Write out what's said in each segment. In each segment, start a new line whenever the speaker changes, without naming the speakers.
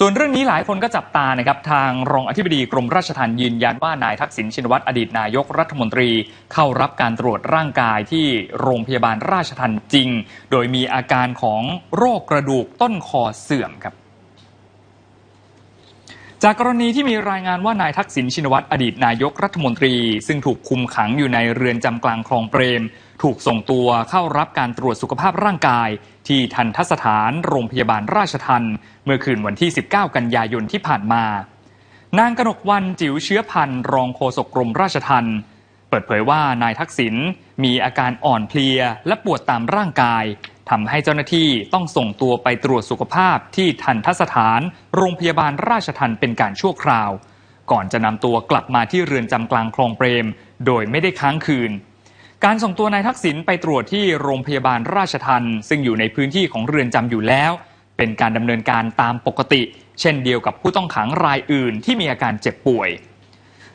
ส่วนเรื่องนี้หลายคนก็จับตานะครับทางรองอธิบดีกรมราชทัณฑ์ยืนยันว่านายทักษิณชินวัตรอดีตนายกรัฐมนตรี เข้ารับการตรวจร่างกายที่โรงพยาบาลราชทัณฑ์จริง โดยมีอาการของโรคกระดูกต้นคอเสื่อมครับ จากกรณีที่มีรายงานว่านายทักษิณชินวัตรอดีตนายกรัฐมนตรี ซึ่งถูกคุมขังอยู่ในเรือนจำกลางคลองเปรม ถูกส่งตัวเข้ารับการตรวจสุขภาพร่างกาย ที่ทันทสถานโรงพยาบาลราชทันเมื่อคืนวันที่ 19 กันยายนที่ผ่านมา นางกนกวันจิ๋วเชื้อพันธ์รองโฆษกกรมราชทัณฑ์เปิดเผยว่านายทักษิณมีอาการอ่อนเพลียและปวดตามร่างกาย ทำให้เจ้าหน้าที่ต้องส่งตัวไปตรวจสุขภาพที่ทันทสถาน โรงพยาบาลราชทันเป็นการชั่วคราว ก่อนจะนำตัวกลับมาที่เรือนจำกลางคลองเปรม โดยไม่ได้ค้างคืน การส่งตัวนายทักษิณไปตรวจที่โรงพยาบาลราชทันซึ่งอยู่ในพื้นที่ของเรือนจำอยู่แล้ว เป็นการดำเนินการตามปกติ เช่นเดียวกับผู้ต้องขังรายอื่นที่มีอาการเจ็บป่วย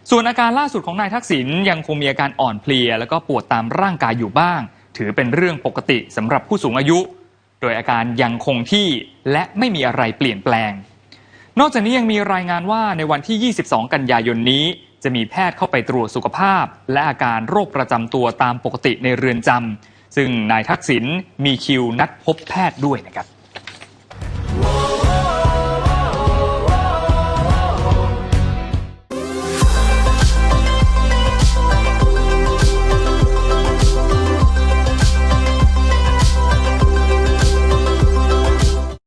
ส่วนอาการล่าสุดของนายทักษิณยังคงมีอาการอ่อนเพลีย แล้วก็ปวดตามร่างกายอยู่บ้าง ถือเป็นเรื่องปกติสำหรับผู้สูงอายุ โดยอาการยังคงที่และไม่มีอะไรเปลี่ยนแปลง นอกจากนี้ยังมีรายงานว่าในวันที่ 22 กันยายนนี้ จะมีแพทย์เข้าไปตรวจสุขภาพ และอาการโรคประจำตัวตามปกติในเรือนจำซึ่งนายทักษิณมีคิวนัดพบแพทย์ด้วยนะครับ